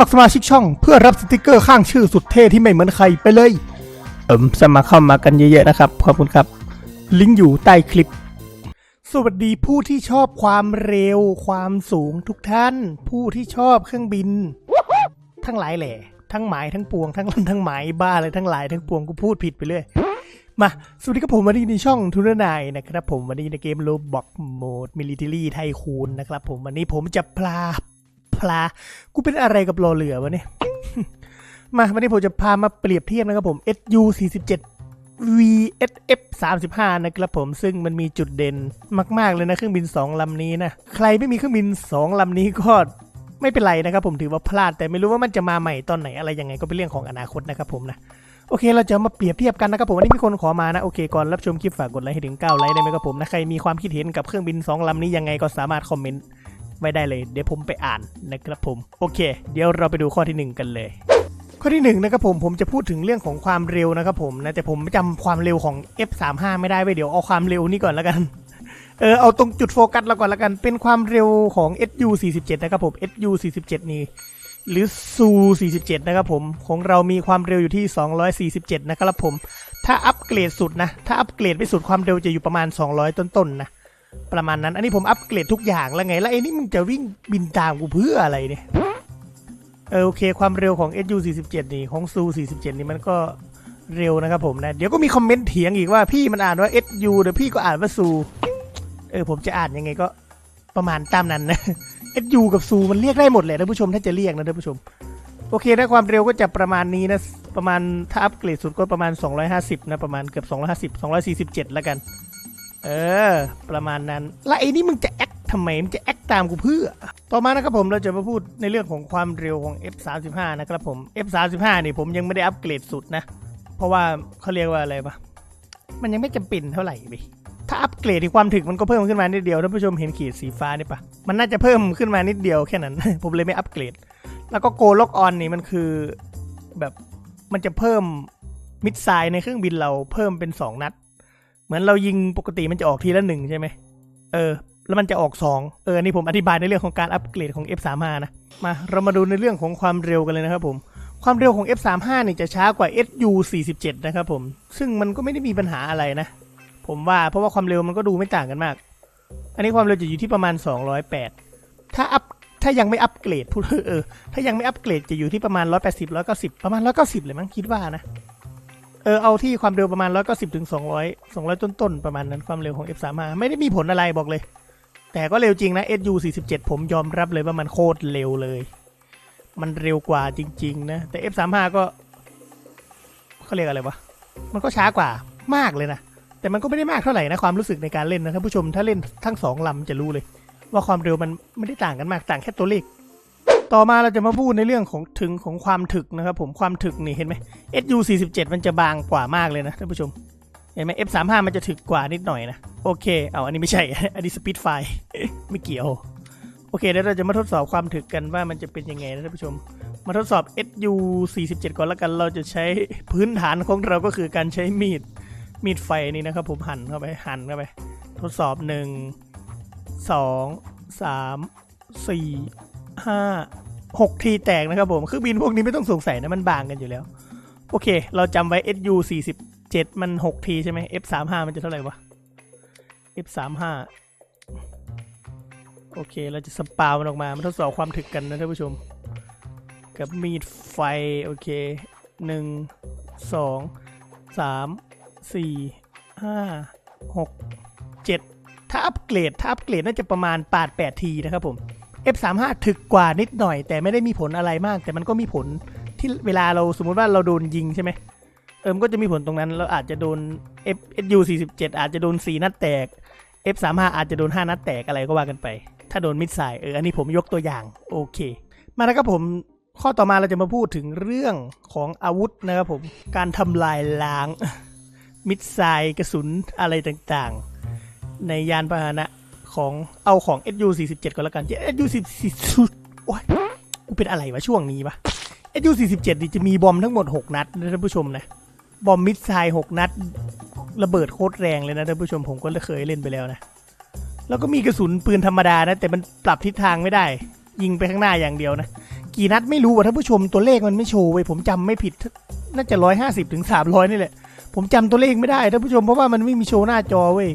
มัครสมาชิกช่องเพื่อรับสติกเกอร์ข้างชื่อสุดเท่ที่ไม่เหมือนใครไปเลย เอิมสมัครเข้ามากันเยอะๆนะครับ ขอบคุณครับ ลิงก์อยู่ใต้คลิป สวัสดีผู้ที่ชอบความเร็ว ความสูงทุกท่าน ผู้ที่ชอบเครื่องบิน ทั้งหลายแหล่ทั้งหมายทั้งปวงทั้งลำทั้งหมายบ้าเลยทั้งหลายทั้งปวงกูพูดผิดไปเรื่อยมา สวัสดีครับผมวันนี้ในช่องทุนนายนะครับผมวันนี้ในเกมโลบอกโหมดมิลิเทอรี่ไทคูนนะครับผมวันนี้ผมจะพลา พลา กูเป็นอะไรกับรอเรือวะเนี่ย มาวันนี้ผมจะพามาเปรียบเทียบนะครับผม SU 47 VSF 35 นะครับผม ซึ่งมันมีจุดเด่นมาก ๆ เลยนะ เครื่องบิน 2 ลำนี้นะ ใครไม่มีเครื่องบิน 2 ลำนี้ก็ไม่เป็นไรนะครับผมถือว่าพลาดแต่ไม่รู้ว่ามันจะมาใหม่ตอนไหนอะไรยังไงก็เป็นเรื่องของอนาคตนะครับผมนะโอเค เราจะมาเปรียบเทียบกันนะครับผมอันนี้มีคนขอมานะโอเคก่อนรับชมคลิปฝากกดไลค์ให้ถึง9ไลค์ได้ไหมครับผมนะใครมีความคิดเห็นกับเครื่องบิน 2 ลำนี้ยังไงก็สามารถคอมเมนต์ ไว้ได้เลย เดี๋ยวผมไปอ่านนะครับผม โอเค เดี๋ยวเราไปดูข้อทีหนึ่1 กันเลยข้อที่1นงนะครับผมผมจะพูดถึงเรื่องของความเร็วนะครับผมนะแต่ผมจำความเร็วของ F35 ไม่ได้ไว้ยเดี๋ยวเอาความเร็วนี่ก่อนแล้วกันเออเอาตรงจุดโฟกัสเราก่อนแล้วกันเป็นความเร็วของ SU 47 นะครับผม SU 47 นี่หรือซู47นะครับผมของเรามีความเร็วอยู่ที่ 247 นะครับผม ถ้าอัปเกรดสุดนะ ถ้าอัปเกรดไปสุดความเร็วจะอยู่ประมาณ 200 ต้นๆนนะ ประมาณนั้น อันนี้ผมอัปเกรดทุกอย่างแล้วไง แล้วไอ้นี่มึงจะวิ่งบินตามกูเพื่ออะไรเนี่ยเออโอเคความเร็วของ SU 47นี่ของซู 47 นี่มันก็เร็วนะครับผมนะ เดี๋ยวก็มีคอมเมนต์เถียงอีกว่าพี่มันอ่านว่า SU เดี๋ยวพี่ก็อ่านว่าซูเออผมจะอ่านยังไงก็ประมาณตามนั้นนะ SU กับซูมันเรียกได้หมดแหละท่านผู้ชมถ้าจะเรียกนะท่านผู้ชม โอเคถ้าความเร็วก็จะประมาณนี้นะ ประมาณถ้าอัปเกรดสุดก็ประมาณ 250 นะ ประมาณเกือบ 250 247 แล้วกัน เออ ประมาณนั้น แล้วไอ้นี่มึงจะแอคทำไมมึงจะแอคตามกูเพื่อ ต่อมานะครับผมเราจะมาพูดในเรื่องของความเร็วของ F35 นะครับผม F35 นี่ผมยังไม่ได้อัปเกรดสุดนะ เพราะว่าเขาเรียกว่าอะไรปะมันยังไม่จำเป็นเท่าไหร่ไปถ้าอัปเกรดที่ความถึกมันก็เพิ่มขึ้นมานิดเดียวท่านผู้ชมเห็นขีดสีฟ้านี่ปะมันน่าจะเพิ่มขึ้นมานิดเดียวแค่นั้น ผมเลยไม่อัปเกรด แล้วก็โกล็อกออนนี่มันคือแบบมันจะเพิ่มมิดไซในเครื่องบินเราเพิ่มเป็น 2 นัด มือนเรายิงปกติมันจะออกทีละหนึ่งใช่ไหมเออ แล้วมันจะออก2เออนี่ผมอธิบายในเรื่องของการอัปเกรดของ F35 นะมาเรามาดูในเรื่องของความเร็วกันเลยนะครับผมความเร็วของ F35 นี่จะช้ากว่า SU47 นะครับผม ซึ่งมันก็ไม่ได้มีปัญหาอะไรนะ ผมว่าเพราะว่าความเร็วมันก็ดูไม่ต่างกันมาก อันนี้ความเร็วจะอยู่ที่ประมาณ 208 ถ้าอัพถ้ายังไม่อัปเกรดพูดเออถ้ายังไม่อัปเกรดจะอยู่ที่ประมาณ 180 190 ประมาณ 190 เลยมั้งคิดว่านะ เออเอาที่ความเร็วประมาณ190ถึง200 200ต้นๆ ประมาณนั้นความเร็วของ F35 ไม่ได้มีผลอะไรบอกเลย แต่ก็เร็วจริงนะ SU 47ผมยอมรับเลยว่ามันโคตรเร็วเลย มันเร็วกว่าจริง ๆ นะ แต่ F35 ก็เขาเรียกอะไรวะ มันก็ช้ากว่ามากเลยนะ แต่มันก็ไม่ได้มากเท่าไหร่นะ ความรู้สึกในการเล่นนะท่านผู้ชมถ้าเล่นทั้งสองลำจะรู้เลย ว่าความเร็วมันไม่ได้ต่างกันมากต่างแค่ตัวเลข ต่อมาเราจะมาพูดในเรื่องของถึงของความถึกนะครับผมความถึกนี่เห็นไหม SU 47มันจะบางกว่ามากเลยนะท่านผู้ชม เห็นไหม F35 มันจะถึกกว่านิดหน่อยนะ โอเค เอาอันนี้ไม่ใช่ อันนี้สปีดไฟไม่เกี่ยว โอเคเดี๋ยวเราจะมาทดสอบความถึกกันว่ามันจะเป็นยังไงนะท่านผู้ชม มาทดสอบ SU 47ก่อนแล้วกัน เราจะใช้พื้นฐานของเราก็คือการใช้มีด มีดไฟนี่นะครับผมหั่นเข้าไป หั่นเข้าไป ทดสอบหนึ่งสองสามสี่ห้า หกทีแตกนะครับผมเครื่องบินพวกนี้ไม่ต้องสงสัยนะมันบางกันอยู่แล้ว โอเค เราจำไว้ SU 47 มัน6ทีใช่ไหม F35 มันจะเท่าไหร่วะ F35 โอเค เราจะสปาวมันออกมามาทดสอบความถึกกันนะท่านผู้ชม กับมีดไฟ โอเคหนึ่งสองสามสี่ห้าหกเจ็ดถ้าอัปเกรด ถ้าอัปเกรดน่าจะประมาณ8 8ทีนะครับผม F35 ถึกกว่านิดหน่อย แต่ไม่ได้มีผลอะไรมาก แต่มันก็มีผลที่เวลาเราสมมุติว่าเราโดนยิงใช่ไหมเอิมก็จะมีผลตรงนั้นเราอาจจะโดน F SU 47 อาจจะโดน 4 นัดแตก F35 อาจจะโดน 5 นัดแตกอะไรก็ว่ากันไป ถ้าโดนมิดไซล์เอออันนี้ผมยกตัวอย่างโอเค มาแล้วครับผมข้อต่อมาเราจะมาพูดถึงเรื่องของอาวุธนะครับผมการทำลายล้างมิดไซล์กระสุนอะไรต่างๆ ในยานพาหนะ ของเอาของ SU 47ก่อนแล้วกัน SU 47โอ้ยกูเป็นอะไรวะช่วงนี้วะ SU 47นี่จะมีบอมทั้งหมด 6 นัดนะท่านผู้ชมนะ บอมมิดไซล์6นัด ระเบิดโคตรแรงเลยนะท่านผู้ชมผมก็เคยเล่นไปแล้วนะ แล้วก็มีกระสุนปืนธรรมดานะ แต่มันปรับทิศทางไม่ได้ ยิงไปข้างหน้าอย่างเดียวนะ กี่นัดไม่รู้ว่ะท่านผู้ชมตัวเลขมันไม่โชว์เว้ยผมจำไม่ผิดน่าจะร้อยห้าสิบถึงสามร้อยนี่แหละผมจำตัวเลขไม่ได้ท่านผู้ชมเพราะว่ามันไม่มีโชว์หน้าจอเว้ย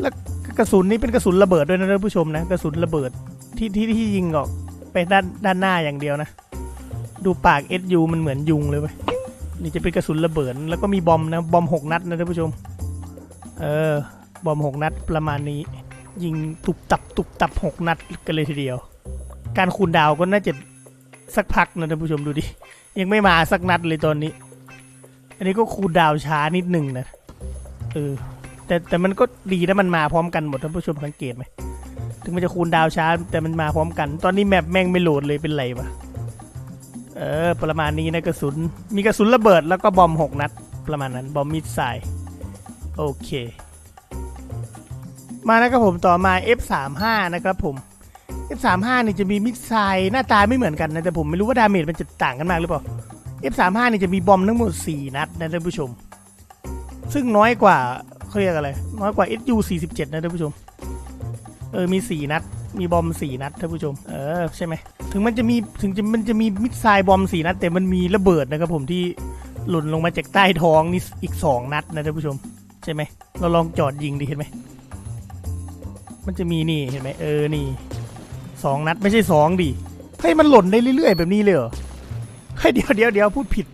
แล้ว กระสุนนี่เป็นกระสุนระเบิดด้วยนะท่านผู้ชมนะกระสุนระเบิดที่ที่ที่ยิงออกไปด้านด้านหน้าอย่างเดียวนะ ดูปาก SU มันเหมือนยุงเลยเว้ยนี่จะเป็นกระสุนระเบิดแล้วก็มีบอมนะบอมหกนัดนะท่านผู้ชม เออบอมหกนัดประมาณนี้ ยิงตุบตับตุบตับหกนัดกันเลยทีเดียว การคูณดาวก็น่าจะสักพักนะท่านผู้ชมดูดิยังไม่มาสักนัดเลยตอนนี้ อันนี้ก็คูณดาวช้านิดหนึ่งนะเออ แต่แต่มันก็ดีนะมันมาพร้อมกันหมดท่านผู้ชมสังเกตไหมถึงมันจะคูณดาวช้าแต่มันมาพร้อมกัน ตอนนี้แมปแม่งไม่โหลดเลยเป็นไรวะเออ ประมาณนี้นะกระสุน มีกระสุนระเบิดแล้วก็บอมหกนัด ประมาณนั้น บอมมิดไซล์โอเค มานะครับผมต่อมา F35 นะครับผม F35 นี่จะมีมิดไซล์หน้าตาไม่เหมือนกันนะ แต่ผมไม่รู้ว่าดาเมจมันจะต่างกันมากหรือเปล่า F35 นี่จะมีบอมทั้งหมด 4 นัดนะท่านผู้ชม ซึ่งน้อยกว่า เขาเรียกอะไรน้อยกว่า SU 47นะท่านผู้ชม เออมี 4 นัด มีบอม 4 นัดท่านผู้ชม เออใช่ไหม ถึงมันจะมีถึงจะมันจะมีมิดไซล์บอม 4 นัด แต่มันมีระเบิดนะครับผมที่หล่นลงมาจากใต้ท้องนี่อีก 2 นัดนะท่านผู้ชม ใช่ไหม เราลองจอดยิงดิเห็นไหม มันจะมีนี่เห็นไหมเออนี่สองนัดไม่ใช่สองดิเฮ้ยมันหล่นได้เรื่อยๆ แบบนี้เลยเหรอเฮ้เดี๋ยวเดี๋ยวเดี๋ยวพูดผิด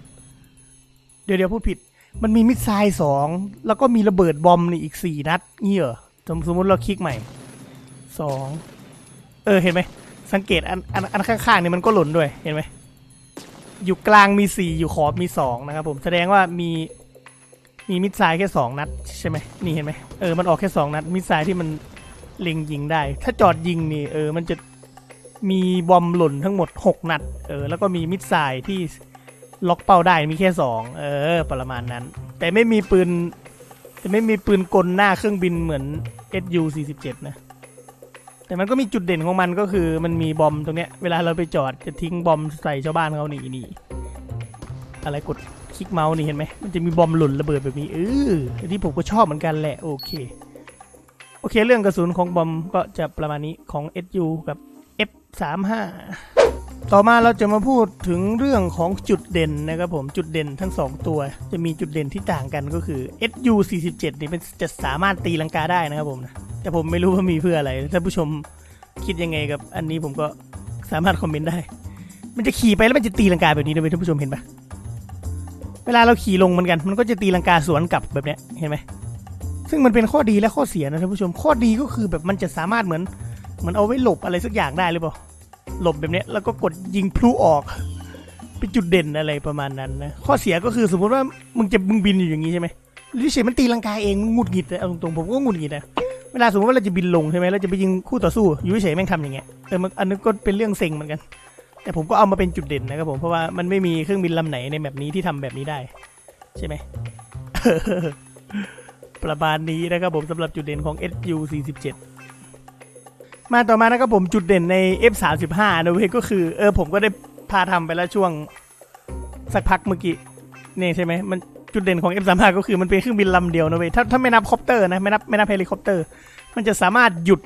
เดี๋ยวเดี๋ยวพูดผิด มันมีมิสไซล์สองแล้วก็มีระเบิดบอมนี่อีกสี่นัดนี่เหรอสมสมมติเราคลิกใหม่สองเออเห็นไหมสังเกตอันอันอันข้างๆนี่มันก็หล่นด้วยเห็นไหมอยู่กลางมีสี่อยู่ขอบมีสองนะครับผมแสดงว่ามีมีมิสไซล์แค่สองนัดใช่ไหมนี่เห็นไหมเออมันออกแค่สองนัดมิสไซล์ที่มันเล็งยิงได้ ถ้าจอดยิงนี่เออมันจะมีบอมหล่นทั้งหมด 6 นัด เออ แล้วก็มีมิดไซล์ที่ ล็อกเป้าได้มีแค่2เออ ประมาณนั้น แต่ไม่มีปืนแต่ไม่มีปืนกลหน้าเครื่องบินเหมือน SU 47 นะ แต่มันก็มีจุดเด่นของมันก็คือมันมีบอมตรงเนี้ย เวลาเราไปจอดจะทิ้งบอมใส่ชาวบ้านเขาหนี่นี่อะไรกดคลิกเมาส์นี่เห็นไหมมันจะมีบอมหล่นระเบิดแบบนี้เออที่ผมก็ชอบเหมือนกันแหละ โอเค โอเค เรื่องกระสุนของบอมก็จะประมาณนี้ของ SU กับ F35 ต่อมาเราจะมาพูดถึงเรื่องของจุดเด่นนะครับผมจุดเด่นทั้ง 2 ตัว จะมีจุดเด่นที่ต่างกันก็คือ SU 47 นี่เป็นจะสามารถตีลังกาได้นะครับผมนะแต่ผมไม่รู้ว่ามีเพื่ออะไรถ้าผู้ชมคิดยังไงกับอันนี้ผมก็สามารถคอมเมนต์ได้ มันจะขี่ไปแล้วมันจะตีลังกาแบบนี้ด้วยท่านผู้ชมเห็นปะเวลาเราขี่ลงเหมือนกัน มันก็จะตีลังกาสวนกลับแบบเนี้ยเห็นไหมซึ่งมันเป็นข้อดีและข้อเสียนะท่านผู้ชมข้อดีก็คือแบบมันจะสามารถเหมือนเหมือนเอาไว้หลบอะไรสักอย่างได้หรือเปล่า หลบแบบเนี้ยแล้วก็กดยิงพลุออก เป็นจุดเด่นอะไรประมาณนั้นนะ ข้อเสียก็คือสมมติว่ามึงจะมึงบินอยู่อย่างนี้ใช่ไหมหรือเฉยมันตีลังกาเองงุดหงิดนะเอาตรงๆผมก็งุดหงิดนะเวลาสมมติว่าเราจะบินลงใช่ไหมเราจะไปยิงคู่ต่อสู้อยู่เฉยแม่งทำอย่างเงี้ยเออมันอันนั้นก็เป็นเรื่องเซ็งเหมือนกัน แต่ผมก็เอามาเป็นจุดเด่นนะครับผมเพราะว่ามันไม่มีเครื่องบินลำไหนในแบบนี้ที่ทำแบบนี้ได้ ใช่ไหมประมาณนี้นะครับผมสำหรับจุดเด่นของ SU 47 มาต่อมานะครับผมจุดเด่นใน F35 นะเว้ยก็คือเออผมก็ได้พาทำไปแล้วช่วงสักพักเมื่อกี้นี่ใช่ไหมมันจุดเด่นของ F35 ก็คือมันเป็นเครื่องบินลำเดียวนะเว้ยถ้าถ้าไม่นับคอปเตอร์นะไม่นับไม่นับเฮลิคอปเตอร์ มันจะสามารถหยุด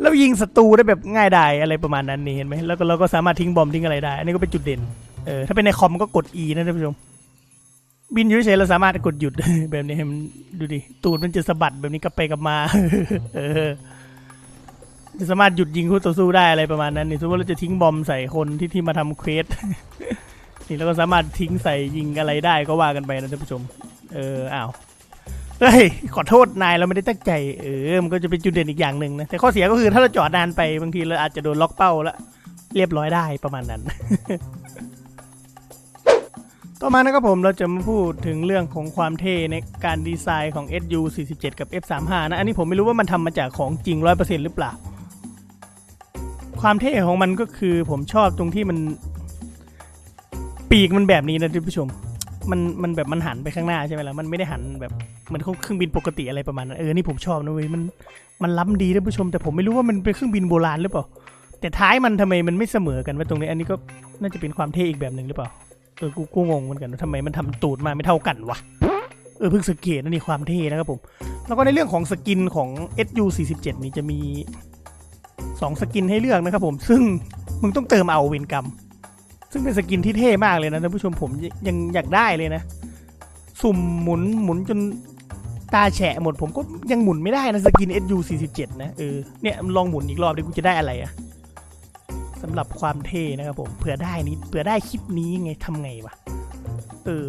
แล้วยิงศัตรูได้แบบง่ายดายอะไรประมาณนั้นนี่เห็นไหมแล้วก็เราก็สามารถทิ้งบอมทิ้งอะไรได้ อันนี้ก็เป็นจุดเด่นเออถ้าเป็นในคอมก็กด E นะท่านผู้ชมบินอยู่เฉยเราสามารถกดหยุดแบบนี้ให้มันดูดิตูดมันจะสะบัดแบบนี้กลับไปกลับมา เออ สามารถหยุดยิงคู่ต่อสู้ได้อะไรประมาณนั้นนี่สมมติเราจะทิ้งบอมใส่คนที่ที่มาทำเควสนี่เราก็สามารถทิ้งใส่ยิงอะไรได้ก็ว่ากันไปนะท่านผู้ชม เอออ้าวเฮ้ยขอโทษนายเราไม่ได้ตั้งใจเออมันก็จะเป็นจุดเด่นอีกอย่างหนึ่งนะแต่ข้อเสียก็คือถ้าเราจอดนานไปบางทีเราอาจจะโดนล็อกเป้าแล้วเรียบร้อยได้ประมาณนั้น ต่อมานะครับผมเราจะมาพูดถึงเรื่องของความเท่ในการดีไซน์ของ SU 47 กับ F35 นะอันนี้ผมไม่รู้ว่ามันทำมาจากของจริง 100%หรือเปล่า ความเท่ของมันก็คือผมชอบตรงที่มัน ปีกมันแบบนี้นะท่านผู้ชม มันมันแบบมันหันไปข้างหน้าใช่ไหมล่ะมันไม่ได้หันแบบเหมือนเครื่องบินปกติอะไรประมาณนั้นเออนี่ผมชอบนะเว้ยมันมันล้ำดีท่านผู้ชม แต่ผมไม่รู้ว่ามันเป็นเครื่องบินโบราณหรือเปล่าแต่ท้ายมันทำไมมันไม่เสมอกันว่าตรงนี้ อันนี้ก็น่าจะเป็นความเท่อีกแบบหนึ่งหรือเปล่าเออกูกูงงเหมือนกันว่าทำไมมันทำตูดมาไม่เท่ากันวะเออเพิ่งสังเกตนะนี่ความเท่นะครับผม แล้วก็ในเรื่องของสกินของ SU 47 นี่จะมี 2 สกินให้เลือกนะครับผมซึ่งมึงต้องเติมเอาเวนกรรม ซึ่งเป็นสกินที่เท่มากเลยนะท่านผู้ชมผมยังอยากได้เลยนะ สุ่มหมุนหมุนจนตาแฉะหมดผมก็ยังหมุนไม่ได้นะสกิน SU 47นะเออเนี่ยลองหมุนอีกรอบดิกูจะได้อะไรอะสำหรับความเท่นะครับผมเผื่อได้นี้เผื่อได้คลิปนี้ไงทำไงวะเออ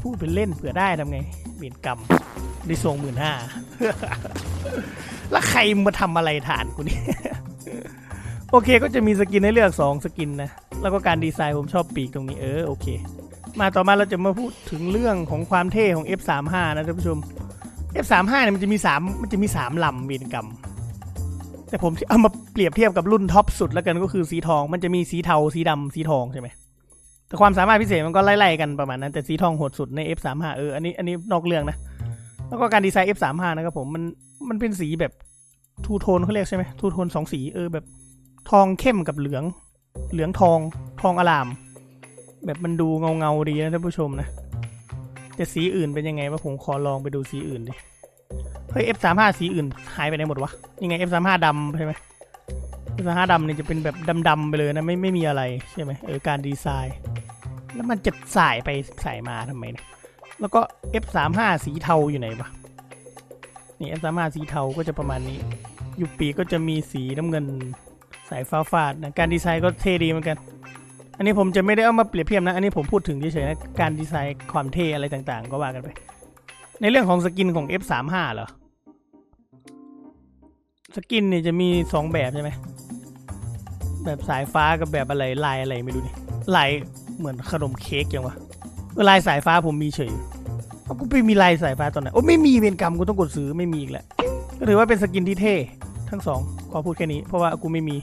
พูดเป็นเล่นเผื่อได้ทำไงเวียนกรรมได้ทรงหมื่นห้าแล้วใครมาทำอะไรฐานกูเนี่ย โอเคก็จะมีสกินให้เลือก 2 สกินนะ แล้วก็การดีไซน์ผมชอบปีกตรงนี้เออโอเค มาต่อมาเราจะมาพูดถึงเรื่องของความเท่ของ F35 นะท่านผู้ชม F35 เนี่ยมันจะมี3มันจะมี3ลำวีนกรรม แต่ผมเอามาเปรียบเทียบกับรุ่นท็อปสุดแล้วกันก็คือสีทอง มันจะมีสีเทาสีดำสีทองใช่ไหมแต่ความสามารถพิเศษมันก็ไล่ๆกันประมาณนั้น แต่สีทองโหดสุดใน F35 เอออันนี้อันนี้นอกเรื่องนะ แล้วก็การดีไซน์ F35 นะครับผมมันมันเป็นสีแบบทูโทนเขาเรียกใช่ไหมทูโทนสองสีเออแบบ ทองเข้มกับเหลือง เหลืองทองทองอลาม แบบมันดูเงาเงาดีนะท่านผู้ชมนะ แต่สีอื่นเป็นยังไงวะผมขอลองไปดูสีอื่นดิ เฮ้ย F35 สีอื่นหายไปไหนหมดวะยังไง F35 ดำใช่ไหม F35 ดำเนี่ยจะเป็นแบบดำๆไปเลยนะไม่ไม่มีอะไรใช่ไหมเออการดีไซน์ แล้วมันจะสายไปสายมาทำไมเนี่ยแล้วก็ F35 สีเทาอยู่ไหนวะนี่ F35 สีเทาก็จะประมาณนี้ อยู่ปีกก็จะมีสีน้ำเงิน สายฟ้าฟาดนะการดีไซน์ก็เท่ดีเหมือนกัน อันนี้ผมจะไม่ได้เอามาเปรียบเทียบนะ อันนี้ผมพูดถึงเฉยๆนะ การดีไซน์ความเท่อะไรต่างๆ ก็ว่ากันไป ในเรื่องของสกินของ F35 เหรอ สกินเนี่ยจะมีสองแบบใช่ไหม แบบสายฟ้ากับแบบอะไรลายอะไรไม่รู้นี่ ลายเหมือนขนมเค้กย่างวะลายสายฟ้าผมมีเฉยกูไปมีลายสายฟ้าตอนไหน โอ้ไม่มีเวรกรรมกูต้องกดซื้อไม่มีอีกแล้วก็ถือว่าเป็นสกินที่เท่ ทั้งสองขอพูดแค่นี้ เพราะว่ากูไม่มี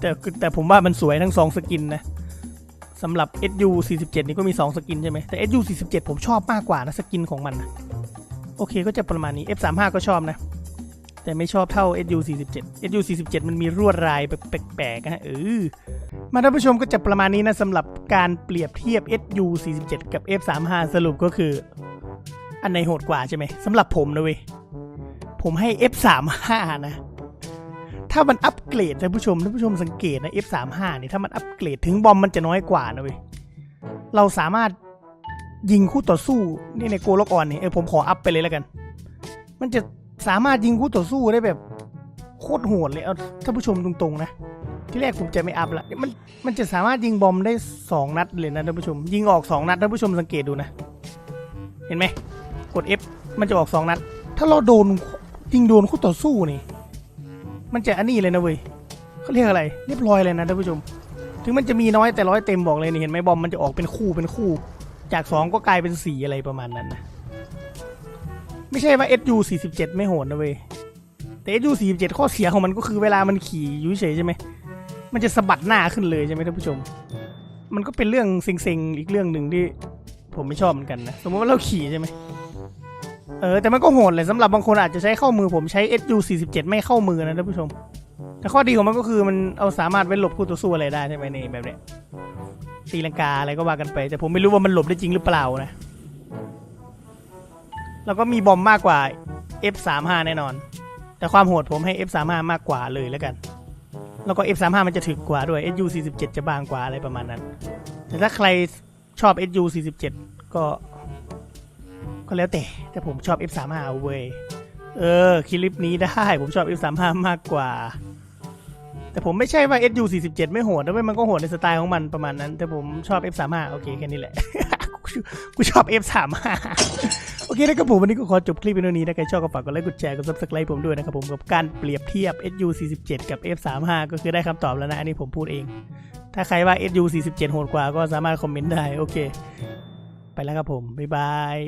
แต่แต่ผมว่ามันสวยทั้งสองสกินนะสำหรับ SU 47นี่ก็มี 2 สกินใช่ไหมแต่ SU 47ผมชอบมากกว่านะสกินของมันนะโอเคก็จะประมาณนี้ F35 ก็ชอบนะ แต่ไม่ชอบเท่า SU 47 SU 47มันมีรวดลายแปลกๆนฮะเออมาท่านผู้ชมก็จะประมาณนี้นะสำหรับการเปรียบเทียบ SU 47กับ F35 สรุปก็คือ อันไหนโหดกว่าใช่ไหมสำหรับผมนะเว้ย ผมให้ F35 นะ ถ้ามันอัปเกรดท่านผู้ชมท่านผู้ชมสังเกตนะ F35 เนี่ยถ้ามันอัปเกรดถึงบอมมันจะน้อยกว่านะเว้ยเราสามารถยิงคู่ต่อสู้นี่ในโกลกออนนี่เออผมขออัพไปเลยแล้วกัน มันจะสามารถยิงคู่ต่อสู้ได้แบบโคตรโหดเลยเอาท่านผู้ชมตรงๆนะที่แรกผมจะไม่อัพละมันมันจะสามารถยิงบอมได้สองนัดเลยนะท่านผู้ชม ยิงออกสองนัดท่านผู้ชมสังเกตดูนะ เห็นไหมกด F มันจะออกสองนัด ถ้าเราโดน ยิงโดนคู่ต่อสู้นี่ มันจะอันนี้เลยนะเว้ยเขาเรียกอะไร เรียบร้อยเลยนะท่านผู้ชม ถึงมันจะมีน้อยแต่ร้อยเต็มบอกเลยนี่เห็นไหมบอมมันจะออกเป็นคู่เป็นคู่ จากสองก็กลายเป็นสี่อะไรประมาณนั้นนะไม่ใช่ว่า SU 47 ไม่โหดนะเว้ยแต่ SU 47 ข้อเสียของมันก็คือเวลามันขี่อยู่เฉยใช่ไหมมันจะสะบัดหน้าขึ้นเลยใช่ไหมท่านผู้ชม มันก็เป็นเรื่องเซ็งๆอีกเรื่องหนึ่งที่ผมไม่ชอบเหมือนกันนะ สมมติว่าเราขี่ใช่ไหม เออแต่มันก็โหดเลยสำหรับบางคนอาจจะใช้เข้ามือผมใช้ SU 47ไม่เข้ามือนะท่านผู้ชม แต่ข้อดีของมันก็คือมันเอาสามารถไว้หลบคู่ต่อสู้อะไรได้ใช่ไหมในแบบเนี้ยตีลังกาอะไรก็ว่ากันไป แต่ผมไม่รู้ว่ามันหลบได้จริงหรือเปล่านะ แล้วก็มีบอมมากกว่า F35 แน่นอน แต่ความโหดผมให้ F35 มากกว่าเลยแล้วกัน แล้วก็ F35 มันจะถึกกว่าด้วย SU 47 จะบางกว่าอะไรประมาณนั้น แต่ถ้าใครชอบ SU 47 ก็ ก็แล้วแต่ แต่ผมชอบ F35 เว้ย เออ คลิปนี้ได้ ผมชอบ F35 มากกว่า แต่ผมไม่ใช่ว่า SU 47 ไม่โหดนะเว้ยมันก็โหดในสไตล์ของมันประมาณนั้น แต่ผมชอบ F35 โอเค แค่นี้แหละ กูชอบ F35 โอเคนะครับผมวันนี้ก็ขอจบคลิปเป็นเท่านี้ถ้าใครชอบก็ฝากกดไลค์กดแชร์กด subscribe ผมด้วยนะครับผมกับการเปรียบเทียบ SU 47 กับ F35 ก็คือได้คำตอบแล้วนะ อันนี้ผมพูดเอง ถ้าใครว่า SU 47 โหดกว่าก็สามารถคอมเมนต์ได้โอเค ไปแล้วครับผม บ๊ายบาย